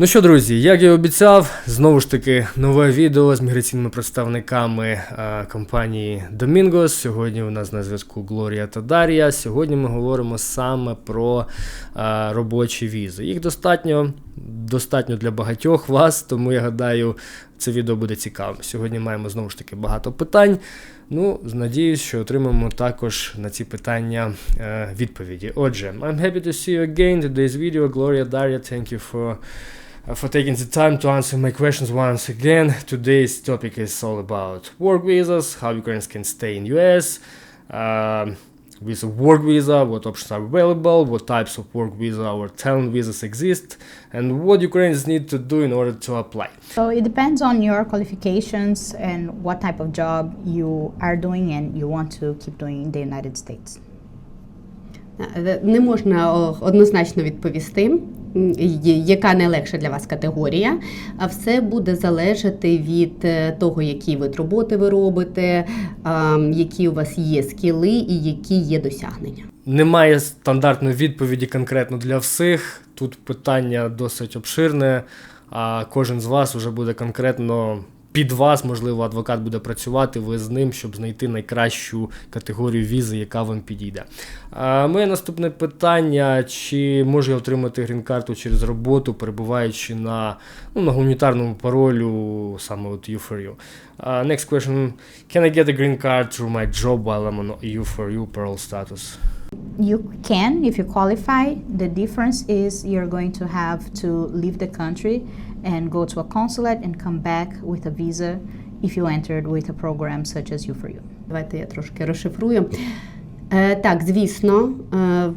Ну що, друзі, як я обіцяв, знову ж таки нове відео з міграційними представниками е, компанії Domingos. Сьогодні у нас на зв'язку Глорія та Дар'я. Сьогодні ми говоримо саме про е, робочі візи. Їх достатньо, достатньо для багатьох вас, тому я гадаю, це відео буде цікавим. Сьогодні маємо знову ж таки багато питань. Ну, надіюсь, що отримаємо також на ці питання е, відповіді. Отже, I'm happy to see you again. Today's video, Gloria Daria, thank you for for taking the time to answer my questions once again. Today's topic is all about work visas, how Ukrainians can stay in US, um, with a work visa, what options are available, what types of work visa or talent visas exist, and what Ukrainians need to do in order to apply. So it depends on your qualifications and what type of job you are doing and you want to keep doing in the United States. Е, Не можна о, однозначно відповісти, м, є- Яка найлегша для вас категорія, а все буде залежати від е, того, який вид роботи ви робите, які у вас є скіли і які є досягнення. Немає стандартної відповіді конкретно для всіх. Тут питання досить обширне, а кожен з вас вже буде конкретно під вас, можливо, адвокат буде працювати, ви з ним, щоб знайти найкращу категорію візи, яка вам підійде. Моє наступне питання: чи можу я отримати грін-карту через роботу, перебуваючи на, ну, на гуманітарному паролю, саме от U4U? Uh, next question: Can I get a green card through my job while I'm on U4U parole status? You can if you qualify. The difference is you're going to have to leave the country and go to a consulate and come back with a visa if you entered with a program such as U4U. Давайте я трошки розшифрую. Е, Так, звісно, е,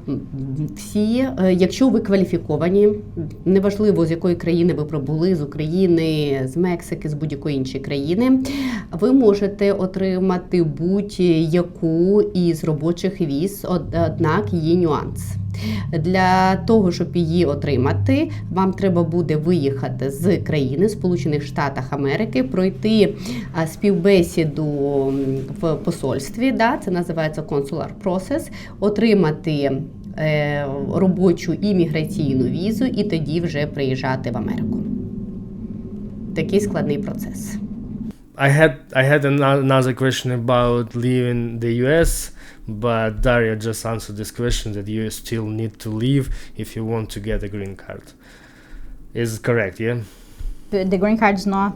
всі, е, якщо ви кваліфіковані, неважливо з якої країни ви прибули, з України, з Мексики, з будь-якої іншої країни, ви можете отримати будь-яку із робочих віз, однак є нюанс. Для того, щоб її отримати, вам треба буде виїхати з країни Сполучених Штатів Америки, пройти співбесіду в посольстві, да, це називається consular process, отримати е, робочу імміграційну візу і тоді вже приїжджати в Америку. Такий складний процес. I had I had ano- another question about leaving the US, but Daria just answered this question that you still need to leave if you want to get a green card. Is correct, yeah? The, the green card is not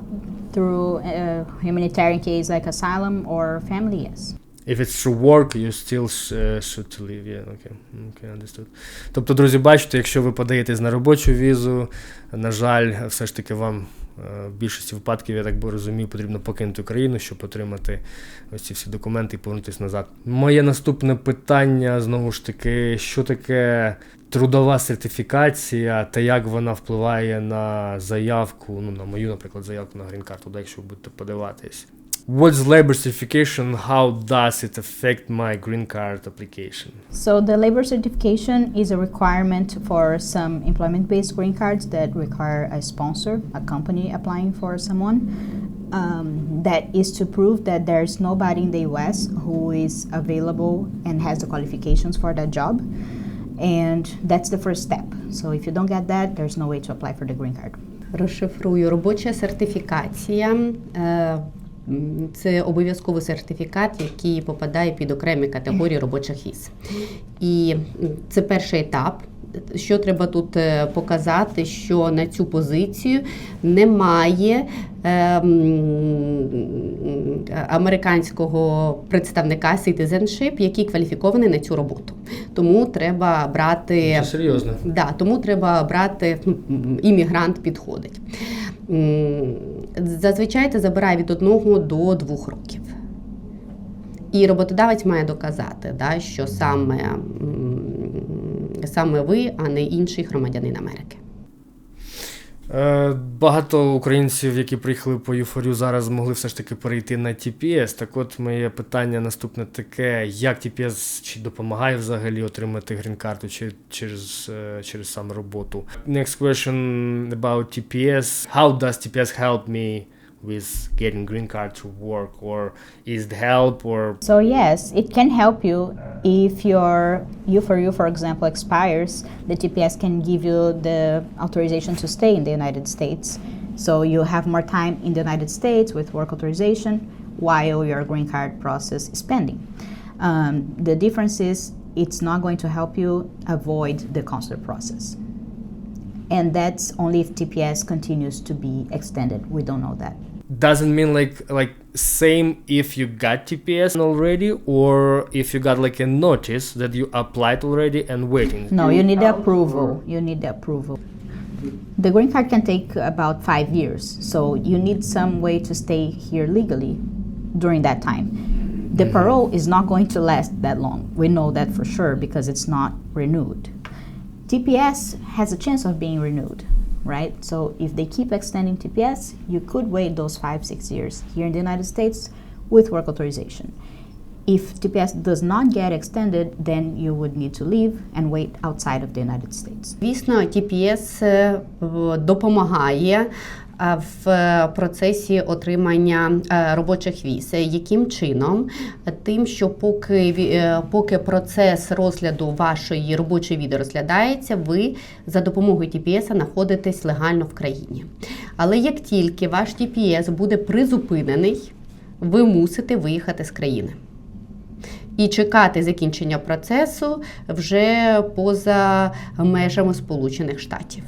through a humanitarian case like asylum or family, yes. If it's through work, you still uh, should to leave. Yeah, okay. Okay, understood. Тобто, друзі, бачите, якщо ви подаєтесь на робочу візу, на жаль, все ж таки вам е, в більшості випадків, я так би розумію, потрібно покинути Україну, щоб отримати ось ці всі документи і повернутися назад. Моє наступне питання знову ж таки, що таке трудова сертифікація та як вона впливає на заявку, ну на мою, наприклад, заявку на грін-карту, якщо будете подаватись. What's labor certification? How does it affect my green card application? So the labor certification is a requirement for some employment-based green cards that require a sponsor, a company applying for someone. Um, that is to prove that there's nobody in the U.S. who is available and has the qualifications for that job, and that's the first step. So if you don't get that, there's no way to apply for the green card. Розшифрую робоча сертифікація. Це обов'язковий сертифікат, який попадає під окремі категорії робочих віз. І це перший етап. Що треба тут е, показати, що на цю позицію немає е, американського представника citizenship, який кваліфікований на цю роботу. Тому треба брати Це серйозно. Да, тому треба брати ну, іммігрант підходить. Зазвичай це забирає від одного до двох років. І роботодавець має доказати, да, що саме, саме ви, а не інший громадянин Америки. Е, Багато українців, які приїхали по Юфорю, зараз змогли все ж таки перейти на TPS. Так от моє питання наступне таке: як TPS чи допомагає взагалі отримати грін-карту чи через, е, через саме роботу? Next question about TPS. How does TPS help me with getting green card to work, or is it help or So yes, it can help you if your U for U, for example, expires. The TPS can give you the authorization to stay in the United States. So you have more time in the United States with work authorization while your green card process is pending. Um, the difference is it's not going to help you avoid the consular process. And that's only if TPS continues to be extended. We don't know that. Doesn't mean like like same if you got TPS already or if you got like a notice that you applied already and waiting. No, you need the approval. You need the approval. The green card can take about five years, so you need some way to stay here legally during that time. The mm-hmm. parole is not going to last that long. We know that for sure because it's not renewed. TPS has a chance of being renewed, right? So if they keep extending TPS, you could wait those five, six years here in the United States with work authorization. If TPS does not get extended, then you would need to leave and wait outside of the United States. Звісно, TPS е, в- допомагає е, в е, процесі отримання е, робочих віз. Е, Яким чином? Е, Тим, що поки, е, поки процес розгляду вашої робочої візи розглядається, ви за допомогою TPS знаходитесь легально в країні. Але як тільки ваш TPS буде призупинений, ви мусите виїхати з країни і чекати закінчення процесу вже поза межами Сполучених Штатів.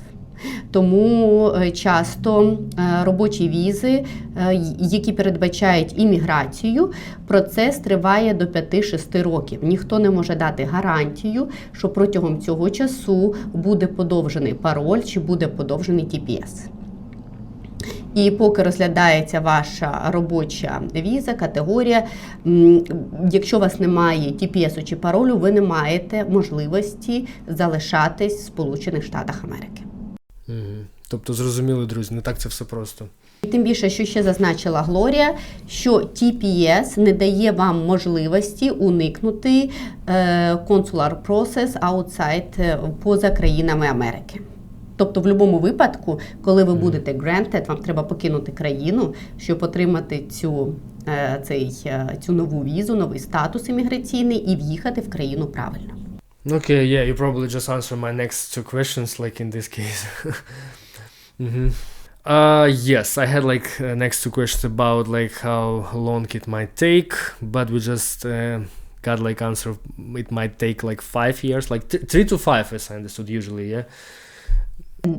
Тому е, часто е, робочі візи, е, які передбачають імміграцію, процес триває до 5-6 років. Ніхто не може дати гарантію, що протягом цього часу буде подовжений пароль чи буде подовжений TPS. І поки розглядається ваша робоча віза, категорія, якщо у вас немає TPS чи паролю, ви не маєте можливості залишатись в Сполучених Штатах Америки. Мгм. Тобто зрозуміли, друзі, не так це все просто. І Тим більше, що ще зазначила Глорія, що TPS не дає вам можливості уникнути е, consular process outside, е, поза країнами Америки. Тобто, в будь-якому випадку, коли ви будете granted, вам треба покинути країну, щоб отримати цю, е, цей, цю нову візу, новий статус імміграційний і в'їхати в країну правильно. Okay, yeah, you probably just answered my next two questions, like in this case. mm-hmm. Uh, yes, I had like uh, next two questions about like how long it might take, but we just uh, got like answer. It might take like five years, like th- three to five, as I understood usually. Yeah.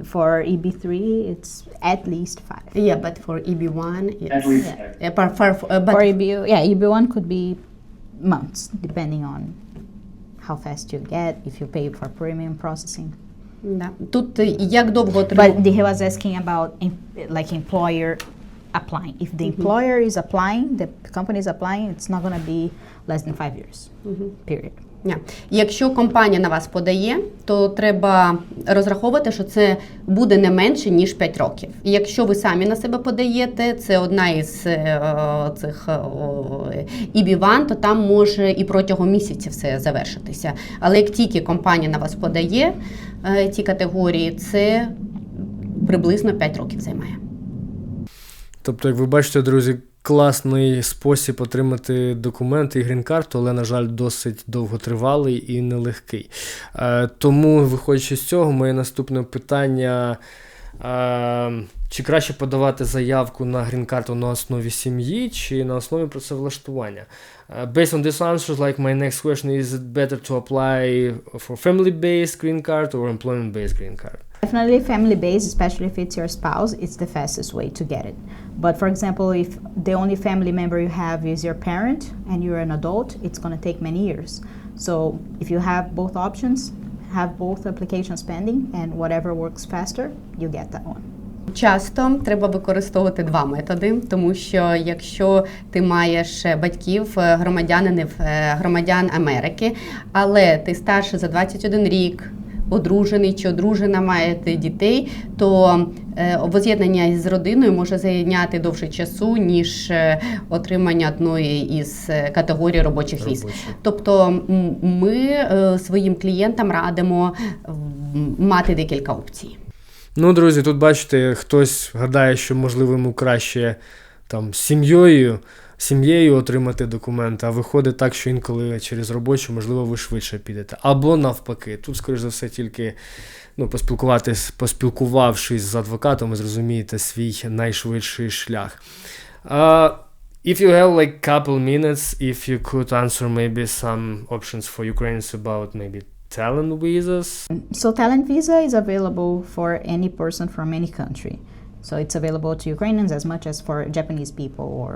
For EB3, it's at least five. Yeah, but for EB1, yes. At least Yeah. five. Uh, for- for- uh, but For EBU, yeah, EB1 could be months, depending on how fast you get, if you pay for premium processing. Да. Тут е, як довго треба. But he was asking about em- like employer applying. If the employer is applying, the company is applying, it's not going to be less than five years. Period. Ня. Якщо компанія на вас подає, то треба розраховувати, що це буде не менше ніж 5 років. Якщо ви самі на себе подаєте, це одна із е, цих ібіван, то там може і протягом місяця все завершитися. Але як тільки компанія на вас подає е, ті категорії, це приблизно 5 років займає. Тобто, як ви бачите, друзі, класний спосіб отримати документи і грін-карту, але, на жаль, досить довготривалий і нелегкий. Е, тому, виходячи з цього, моє наступне питання. Е, чи краще подавати заявку на грін-карту на основі сім'ї чи на основі працевлаштування? Е, based on this answer, like my next question, is it better to apply for family-based green card or employment-based green card? Definitely family based, especially if it's your spouse, it's the fastest way to get it. But for example, if the only family member you have is your parent and you're an adult, it's going to take many years. So if you have both options, have both applications pending, and whatever works faster, you get that one. Часто треба використовувати два методи, тому що якщо ти маєш батьків е, громадянинів е, громадян Америки, але ти старше за 21 рік. Одружений чи одружена маєте дітей, то е, воз'єднання з родиною може зайняти довше часу, ніж е, отримання одної із е, категорій робочих віз. Тобто ми своїм клієнтам радимо мати декілька опцій. Ну, друзі, тут бачите, хтось гадає, що можливо йому краще там з сім'єю. Сім'єю отримати документи, а виходить так, що інколи через робочу, можливо, ви швидше підете. Або навпаки. Тут, скоріш за все, тільки ну, поспілкуватись, поспілкувавшись з адвокатом, ви зрозумієте свій найшвидший шлях. Uh, if you have like couple minutes, if you could answer maybe some options for Ukrainians about maybe talent visas. So talent visa is available for any person from any country. So it's available to Ukrainians as much as for Japanese people or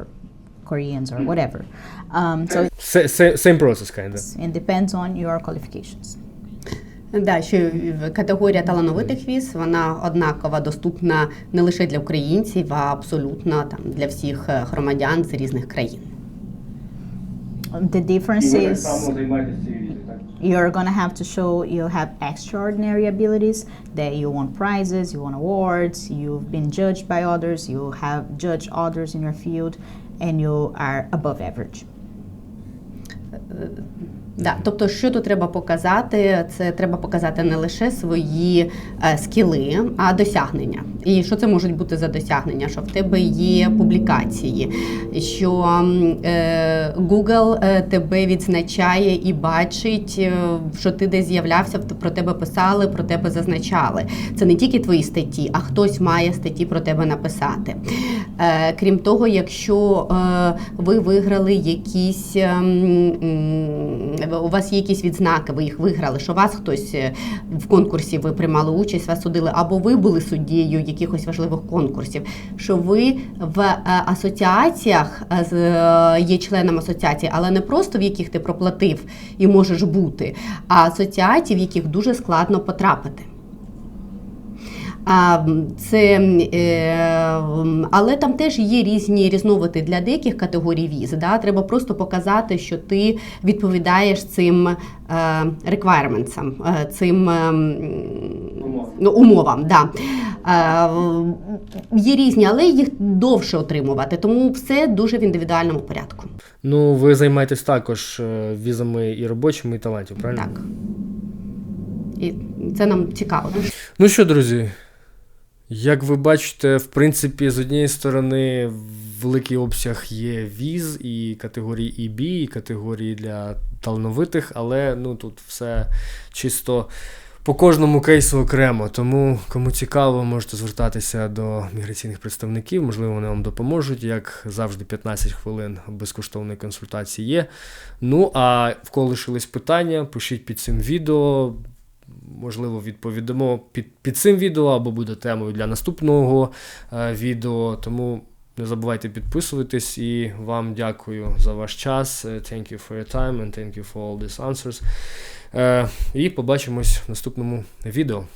Koreans or whatever. Um, so Sa- sa- same process, kind of. it depends on your qualifications. Да, що в- категорія талановитих віз вона однакова доступна не лише для українців, а абсолютно там для всіх е, громадян з різних країн. The difference is займаєтеся цією візою, так? you're gonna have to show you have extraordinary abilities, that you won prizes, you won awards, you've been judged by others, you have judged others in your field, and you are above average. Uh, uh, Да, тобто, що тут треба показати? Це треба показати не лише свої е, скіли, а досягнення. І що це можуть бути за досягнення? Що в тебе є публікації, що е, Google е, тебе відзначає і бачить, е, що ти десь з'являвся, про тебе писали, про тебе зазначали. Це не тільки твої статті, а хтось має статті про тебе написати. Е, крім того, якщо е, ви виграли якісь ем, у вас є якісь відзнаки, ви їх виграли, що вас хтось е, в конкурсі ви приймали участь, вас судили, або ви були суддєю якихось важливих конкурсів, що ви в е, асоціаціях е, е, є членом асоціації, але не просто в яких ти проплатив і можеш бути, а асоціації, в яких дуже складно потрапити. А, це, е, але там теж є різні різновиди для деяких категорій віз. Да? Треба просто показати, що ти відповідаєш цим е, requirements, е, цим е, м, ну, умовам. Да. Е, є різні, але їх довше отримувати, тому все дуже в індивідуальному порядку. Ну, ви займаєтесь також візами і робочими, і талантів, правильно? Так. І це нам цікаво. Ну що, друзі, як ви бачите, в принципі, з однієї сторони, великий обсяг є віз і категорії EB, і категорії для талановитих, але ну тут все чисто по кожному кейсу окремо. Тому, кому цікаво, можете звертатися до міграційних представників, можливо, вони вам допоможуть. Як завжди, 15 хвилин безкоштовної консультації є. Ну а в кого лишились питання, пишіть під цим відео. Можливо, відповідамо під, під цим відео або буде темою для наступного е, відео. Тому не забувайте підписуватись і вам дякую за ваш час. Е, Thank you for your time and thank you for all these answers. Е, і побачимось в наступному відео.